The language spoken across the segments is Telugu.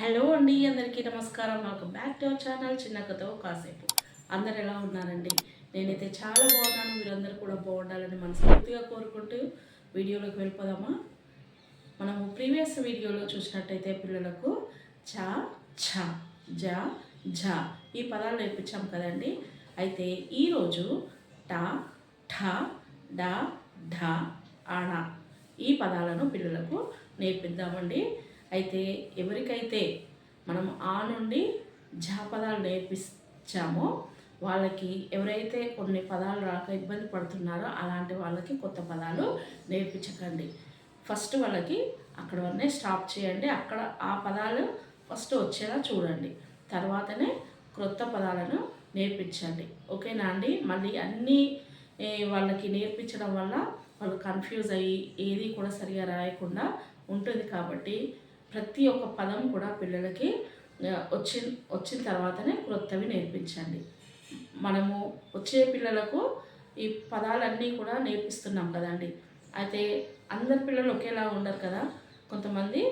హలో అండి అందరికీ నమస్కారం. Welcome back to our channel చిన్న కథ కాసేపు. అందరు ఎలా ఉన్నారండి? నేనైతే చాలా బాగున్నాను. మీరందరూ కూడా బాగుండాలని మనస్ఫూర్తిగా కోరుకుంటూ వీడియోలోకి వెళ్ళిపోదామా? మనము ప్రీవియస్ వీడియోలో చూసినట్టయితే పిల్లలకు చ ఛ జ ఝ ఈ పదాలు నేర్పించాం కదండి. అయితే ఈరోజు ట ఠ డ ఢ అణ ఈ పదాలను పిల్లలకు నేర్పిద్దామండి. అయితే ఎవరికైతే మనం ఆ నుండి జాపదాలు పదాలు నేర్పించామో వాళ్ళకి ఎవరైతే కొన్ని పదాలు రాక ఇబ్బంది పడుతున్నారో అలాంటి వాళ్ళకి కొత్త పదాలు నేర్పించకండి. ఫస్ట్ వాళ్ళకి అక్కడ వరనే స్టాప్ చేయండి. అక్కడ ఆ పదాలు ఫస్ట్ వచ్చేలా చూడండి. తర్వాతనే క్రొత్త పదాలను నేర్పించండి. ఓకేనా అండి? మళ్ళీ అన్నీ వాళ్ళకి నేర్పించడం వల్ల వాళ్ళు కన్ఫ్యూజ్ అయ్యి ఏది కూడా సరిగా రాయకుండా ఉంటుంది కాబట్టి ప్రతి ఒక్క పదం కూడా పిల్లలకి వచ్చిన వచ్చిన తర్వాతనే క్రొత్తవి నేర్పించండి. మనము వచ్చే పిల్లలకు ఈ పదాలన్నీ కూడా నేర్పిస్తున్నాం కదండి. అయితే అందరి పిల్లలు ఒకేలా ఉండరు కదా. కొంతమంది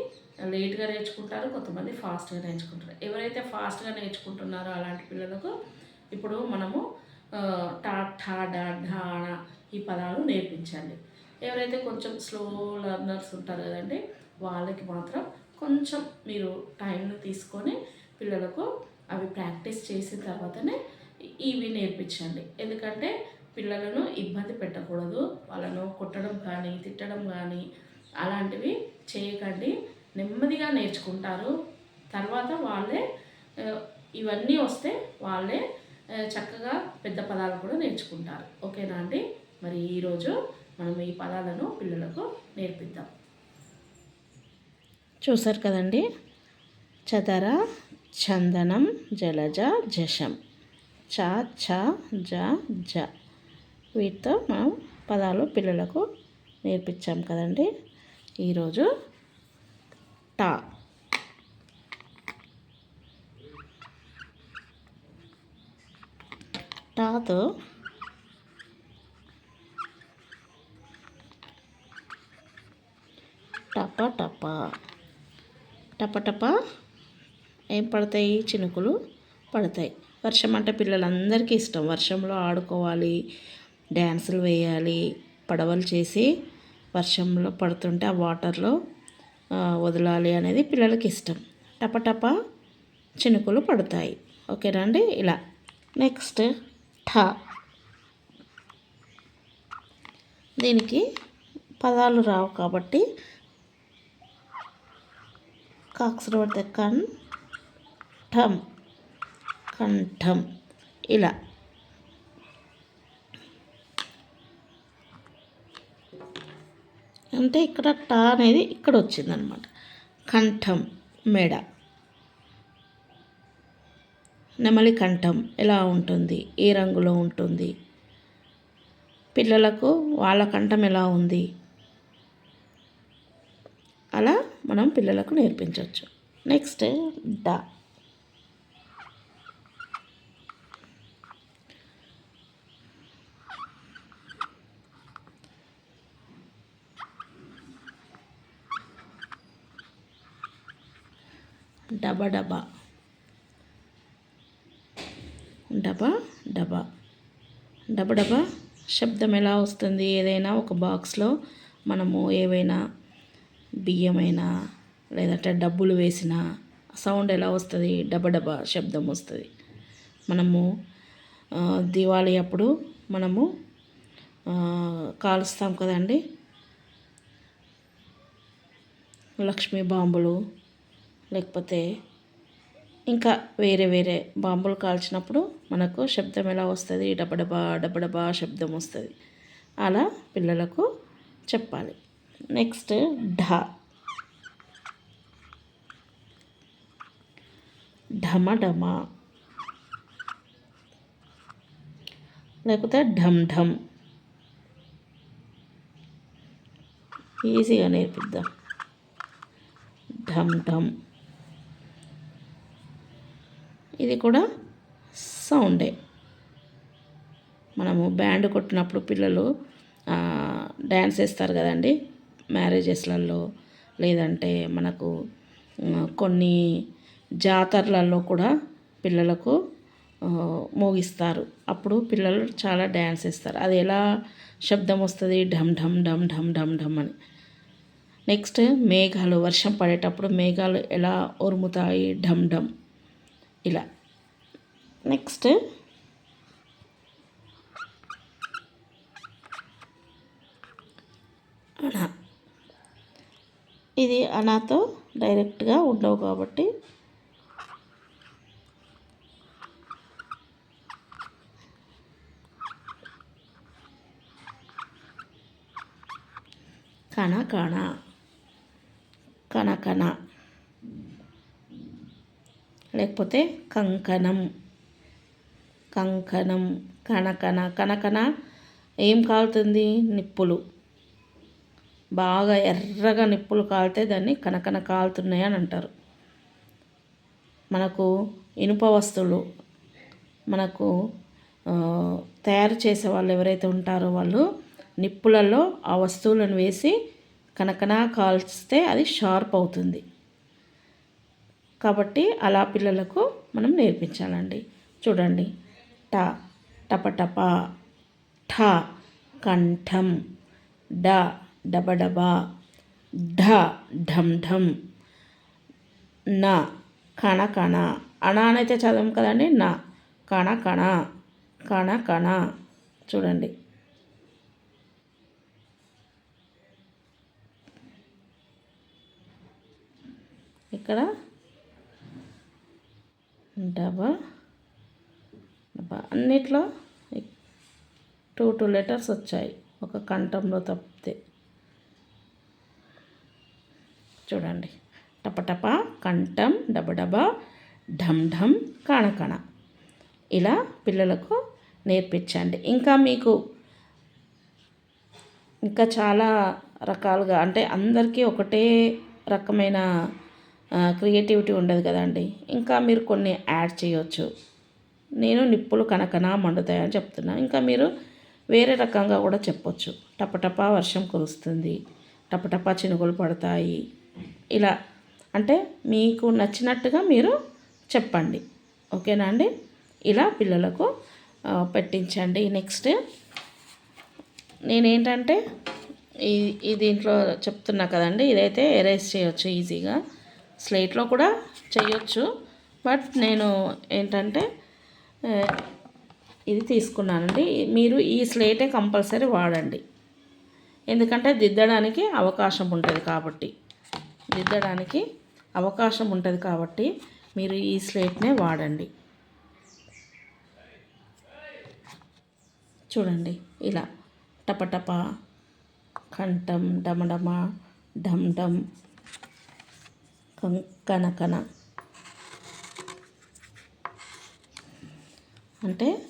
లేట్గా నేర్చుకుంటారు కొంతమంది ఫాస్ట్గా నేర్చుకుంటారు. ఎవరైతే ఫాస్ట్గా నేర్చుకుంటున్నారో అలాంటి పిల్లలకు ఇప్పుడు మనము టా ఠా డా ఢా ఈ పదాలు నేర్పించండి. ఎవరైతే కొంచెం స్లో లర్నర్స్ ఉంటారు కదండి వాళ్ళకి మాత్రం కొంచెం మీరు టైంను తీసుకొని పిల్లలకు అవి ప్రాక్టీస్ చేసిన తర్వాతనే ఇవి నేర్పించండి. ఎందుకంటే పిల్లలను ఇబ్బంది పెట్టకూడదు. వాళ్ళను కొట్టడం కానీ తిట్టడం కానీ అలాంటివి చేయకండి. నెమ్మదిగా నేర్చుకుంటారు. తర్వాత వాళ్ళే ఇవన్నీ వస్తే వాళ్ళే చక్కగా పెద్ద పదాలు కూడా నేర్చుకుంటారు. ఓకేనా అండి? మరి ఈరోజు మనం ఈ పదాలను పిల్లలకు నేర్పిద్దాం. చూసారు కదండి? చదర చందనం జలజ జషం. చ ఛ జ జ. వీటితో మనం పదాలు పిల్లలకు నేర్పించాం కదండి? ఈరోజు టా. టాతో టప టప. టపటప ఏం పడతాయి? చినుకులు పడతాయి. వర్షం అంటే పిల్లలందరికీ ఇష్టం. వర్షంలో ఆడుకోవాలి డ్యాన్సులు వేయాలి పడవలు చేసి వర్షంలో పడుతుంటే ఆ వాటర్లో వదలాలి అనేది పిల్లలకి ఇష్టం. టపటప చినుకులు పడతాయి. ఓకేనా అండి ఇలా. నెక్స్ట్ ఠ. దీనికి పదాలు రావు కాబట్టి కాక్స్ పడితే కన్ కంఠం ఇలా. అంటే ఇక్కడ టా అనేది ఇక్కడ వచ్చిందనమాట కంఠం మెడ. నెమలి కంఠం ఎలా ఉంటుంది? ఏ రంగులో ఉంటుంది? పిల్లలకు వాళ్ళ కంఠం ఎలా ఉంది? అలా మనం పిల్లలకు నేర్పించవచ్చు నెక్స్ట్ డ. డబ డబ డబ. డబ డబ డబ శబ్దం ఎలా వస్తుంది? ఏదైనా ఒక బాక్స్లో మనము ఏవైనా బియ్యమైనా లేదంటే డబ్బులు వేసిన సౌండ్ ఎలా వస్తుంది? డబ శబ్దం వస్తుంది. మనము దివాళీ అప్పుడు మనము కాలుస్తాం కదండి? లక్ష్మీ బాంబులు లేకపోతే ఇంకా వేరే వేరే బాంబులు కాల్చినప్పుడు మనకు శబ్దం ఎలా వస్తుంది? డబడబా డబడబా శబ్దం వస్తుంది. అలా పిల్లలకు చెప్పాలి. నెక్స్ట్ ఢ. ఢమ లేకపోతే ఢమ్ ఢమ్ ఈజీగా నేర్పిద్దాం. ఢమ్ ఢమ్ ఇది కూడా సౌండే. మనము బ్యాండ్ కొట్టినప్పుడు పిల్లలు డ్యాన్స్ వేస్తారు కదండి మ్యారేజెస్లలో. లేదంటే మనకు కొన్ని జాతరలలో కూడా పిల్లలకు మోగిస్తారు. అప్పుడు పిల్లలు చాలా డ్యాన్స్ వేస్తారు. అది ఎలా శబ్దం వస్తుంది? ఢమ్ ఢమ్ ఢమ్ ఢమ్ ఢమ్ ఢమ్ అని. నెక్స్ట్ మేఘాలు వర్షం పడేటప్పుడు మేఘాలు ఎలా ఉరుముతాయి? ఢమ్ ఢమ్. ఇలా. నెక్స్ట్ అనా. ఇది అనాతో డైరెక్ట్గా ఉండవు కాబట్టి కణ కణ. కణ లేకపోతే కంకణం. కంకణం. కనకన కనకన ఏం కాలుతుంది? నిప్పులు. బాగా ఎర్రగా నిప్పులు కాలితే దాన్ని కనకన కాలుతున్నాయి అని అంటారు. మనకు ఇనుప వస్తువులు మనకు తయారు చేసే వాళ్ళు ఎవరైతే ఉంటారో వాళ్ళు నిప్పులలో ఆ వస్తువులను వేసి కనకన కాల్స్తే అది షార్ప్ అవుతుంది. కాబట్టి అలా పిల్లలకు మనం నేర్పించాలండి. చూడండి. ట టపటప ఠ కంఠం డ డబడబ ఢ ఢం ఢం న కణ కణ అణ అనైతే చదవం కదండి. నా కణ కణ కణ కణ చూడండి. ఇక్కడ డబా డబా అన్నిట్లో టూ టూ లెటర్స్ వచ్చాయి. ఒక కంఠంలో తప్పితే. చూడండి. టపటప కంఠం డబడబ ఢమ్ ఢమ్ కణకణ. ఇలా పిల్లలకు నేర్పించండి. ఇంకా మీకు ఇంకా చాలా రకాలుగా అంటే అందరికీ ఒకటే రకమైన క్రియేటివిటీ ఉండదు కదండి. ఇంకా మీరు కొన్ని యాడ్ చేయొచ్చు. నేను నిప్పులు కనకన మండుతాయని చెప్తున్నా. ఇంకా మీరు వేరే రకంగా కూడా చెప్పొచ్చు. టపటపా వర్షం కురుస్తుంది. టపటపా చినుకులు పడతాయి. ఇలా అంటే మీకు నచ్చినట్టుగా మీరు చెప్పండి. ఓకేనా అండి? ఇలా పిల్లలకు పెట్టించండి. నెక్స్ట్ నేనేంటంటే ఈ దీంట్లో చెప్తున్నా కదండి. ఇదైతే ఎరేజ్ చేయొచ్చు ఈజీగా. స్లేట్లో కూడా చేయొచ్చు బట్ నేను ఏంటంటే ఇది తీసుకున్నానండి. మీరు ఈ స్లేటే కంపల్సరీ వాడండి. ఎందుకంటే దిద్దడానికి అవకాశం ఉంటుంది కాబట్టి. దిద్దడానికి అవకాశం ఉంటుంది కాబట్టి మీరు ఈ స్లేట్నే వాడండి. చూడండి ఇలా టపటప కంఠం డమడమ ఢమ్ ఢమ్ కం- కనకన అంటే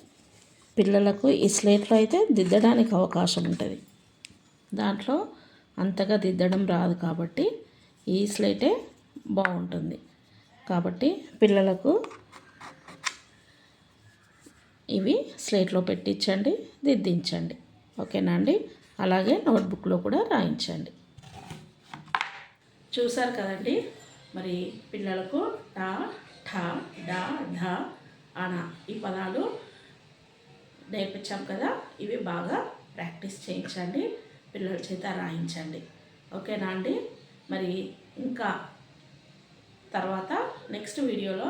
పిల్లలకు ఈ స్లేట్లో అయితే దిద్దడానికి అవకాశం ఉంటుంది. దాంట్లో అంతగా దిద్దడం రాదు కాబట్టి ఈ స్లేటే బాగుంటుంది. కాబట్టి పిల్లలకు ఇవి స్లేట్లో పెట్టించండి దిద్దించండి. ఓకేనా అండి? అలాగే నోట్బుక్లో కూడా రాయించండి. చూసారు కదండి? మరి పిల్లలకు టా ఠ డా ధ అన ఈ పదాలు నేర్పించాం కదా. ఇవి బాగా ప్రాక్టీస్ చేయించండి. పిల్లల చేత రాయించండి. ఓకేనా అండి? మరి ఇంకా తర్వాత నెక్స్ట్ వీడియోలో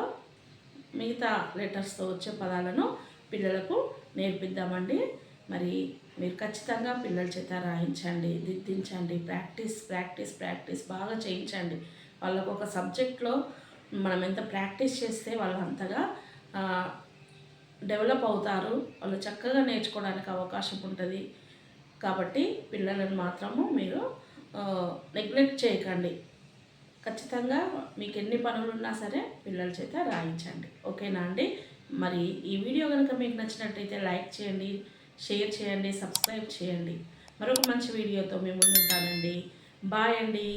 మిగతా లెటర్స్తో వచ్చే పదాలను పిల్లలకు నేర్పిద్దామండి. మరి మీరు ఖచ్చితంగా పిల్లల చేత రాయించండి దిద్దించండి ప్రాక్టీస్ ప్రాక్టీస్ ప్రాక్టీస్ బాగా చేయించండి. వాళ్ళకు ఒక సబ్జెక్ట్లో మనం ఎంత ప్రాక్టీస్ చేస్తే వాళ్ళు అంతగా డెవలప్ అవుతారు. వాళ్ళు చక్కగా నేర్చుకోవడానికి అవకాశం ఉంటుంది. కాబట్టి పిల్లలను మాత్రము మీరు నెగ్లెక్ట్ చేయకండి. ఖచ్చితంగా మీకు ఎన్ని పనులు ఉన్నా సరే పిల్లల చేత రాయించండి. ఓకేనా అండి? మరి ఈ వీడియో కనుక మీకు నచ్చినట్టయితే లైక్ చేయండి షేర్ చేయండి సబ్స్క్రైబ్ చేయండి. మరొక మంచి వీడియోతో మేము ముందుంటానండి. బాయ్ అండి.